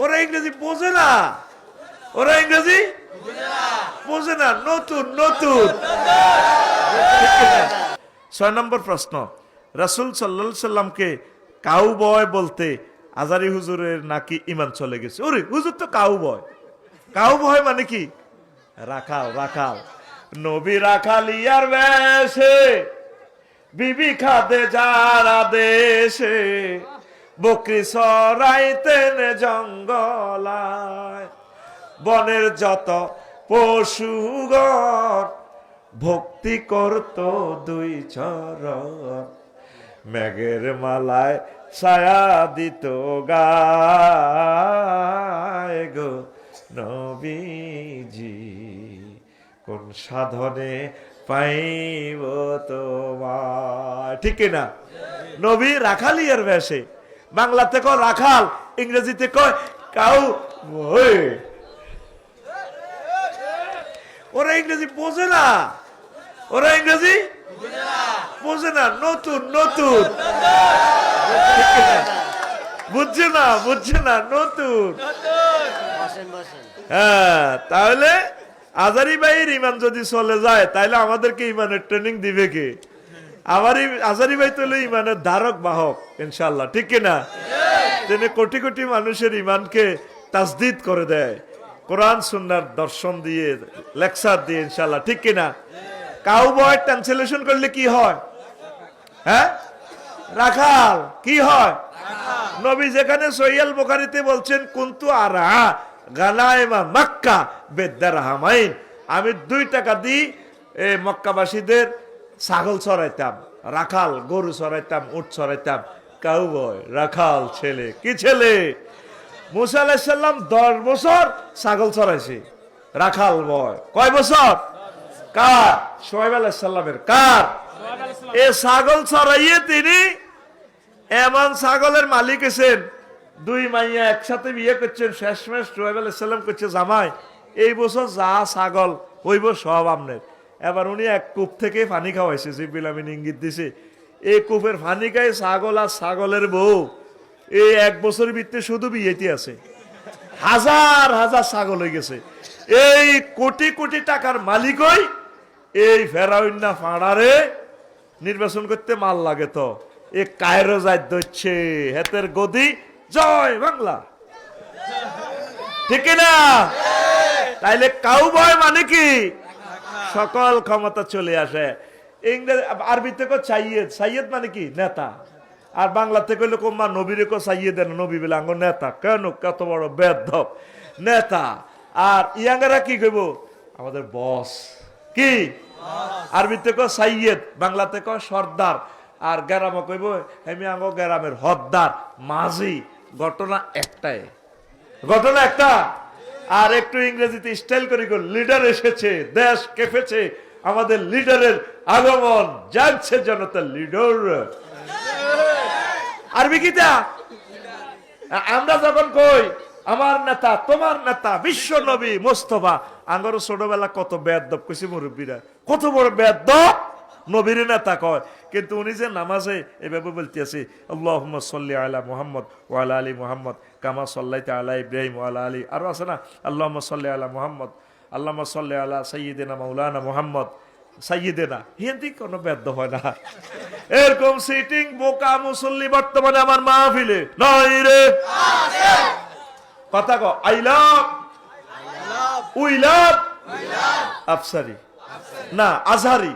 ওরা ইংরেজি বোঝে না। ওরা ইংরেজি বোঝে না। নতুন নতুন। ছয় নম্বর প্রশ্ন। রাসুল সাল্লা সাল্লামকে কাউ বয় বলতে আজারি হুজুরের নাকি ইমান চলে গেছে? ওরে, হুজুর তো কাউ বয় কাউ বয় মানে কি? রাখাল রাখাল। নবী রাখাল ইয়ার বেশে, বিবি খাদে যারা দেশে বকরি সরাইতেন জঙ্গলায়। বনের যত পশুগণ ভক্তি করত দুই চরণ। মেঘের মালায় ছায়া দিত গায় গো নবীজি। কোন সাধনে পাইব তোমার ঠিক না নবী রাখালিয়ার বেশে। বাংলাতে কয় রাখাল ইংরেজিতে কয় কাউ ওরা ইংরেজি বোঝে না। ওরা ইংরেজি বোঝে না। নতুন নতুন। বুঝছে না বুঝছে না নতুন। হ্যাঁ তাহলে আজারি ভাইয়ের ইমান যদি চলে যায় তাহলে আমাদেরকে ইমানের ট্রেনিং দিবে কে? আমার এই- আজারি ভাই তো ইমানের ধারক বাহক ইনশাল্লাহ ঠিক কিনা তিনি কোটি কোটি মানুষের ইমানকে তাসদিদ করে দেয়। কোরআন সুন্নার দর্শন দিয়ে লেকচার দিয়ে ইনশাল্লাহ ঠিক কিনা কাউ বয় ট্রান্সলেশন করলে কি হয়? হ্যাঁ? রাখাল কি হয়? নবী যেখানে সৈয়াল বোখারিতে বলছেন কুন্তু আর গানায়মা মক্কা বেদ্দার হামাইন আমি দুই টাকা দিই এ মক্কাবাসীদের ছাগল চড়াইতাম, রাখাল গরু চড়াইতাম, উট চড়াইতাম। কাউ বয় রাখাল ছেলে, কি ছেলে? মুসা আলাহিসাল্লাম দশ বছর ছাগল চড়াইছে, রাখাল বয়। কয় বছর? কার? সোহেব আলাহিসাল্লামের কার? এ ছাগল চড়াইয়ে তিনি এমন ছাগলের মালিক এসেন দুই মাইয়া একসাথে বিয়ে করছেন, শেষমেশ সোহেব আলাইসাল্লাম করছে, জামাই, এই বছর যা ছাগল হইব সব আমনের। এবার উনি এক কূপ থেকে পানি খাওয়াইছে জিবিল আমিন ইঙ্গিত দিছে। এই কূপের পানি খাই ছাগল আর ছাগলের বউ। এই এক বছরের ভিতরে শুধু বিয়েতে আছে। হাজার হাজার ছাগল হয়ে গেছে। এই কোটি কোটি টাকার মালিকই এই ফেরাউন্না ফাঁড়ারে নির্বাচন করতে মাল লাগে তো। এ কায়রো যাই দচ্ছে হেতের গদি, জয় বাংলা। ঠিক না তাইলে কাউ বয় মানে কি? সকল ক্ষমতা চলে আসে। ইংরেজি আরবিতে কো সাইয়েদ। সাইয়েদ মানে কি? নেতা। আর বাংলাতে কইলে কোম্মা নবীরে কো সাইয়েদ নবী বলে আঙ্গ নেতা। কেন? কত বড় বেদ নেতা। আর ইয়াঙ্গারা কি কইব? আমাদের বস। কি? আরবিতে কো সাইয়েদ বাংলাতে কো সর্দার। আর গ্রামে কইব আমি আঙ্গ গ্রামের হদ্দার, মাঝি। ঘটনা একটাই। ঘটনা একটা। আর একটু ইংরেজিতে স্টাইল করে লিডার এসেছে, দেশ কেঁপেছে, আমাদের লিডারের আগমন জানছে জনতা লিডার। আরবি আ- আমরা যখন কই, আমার নেতা, তোমার নেতা, বিশ্ব নবী মোস্তফা, আঙ্গর ছোটবেলা কত বেদব কইছে মুরব্বীরা, কত বড় বেদব নবীর নেতা কয়। কিন্তু উনি যে নামাজে এভাবে বলতে আছে আল্লাহ সাল্লি আলা মুহাম্মদ ওয়ালা আলী মুহাম্মদ। কামা সাল্লাইতে আলা ইব্রাহিম ওয়ালা আলী আরও আছে না? আল্লাহ সাল্লি আল্লাহ মুহাম্মদ আল্লাহ সাল্লি আলা সৈয়দিনা মৌলানা মুহাম্মদ। সাইয়েদেনা হিন্দি কোনো ব্যর্থ হয় না। এরকম সিটিং বোকা মুসল্লি বর্তমানে আমার মাহফিলে নয় রে। কথা কো I love we love Afsari. না আজহারি।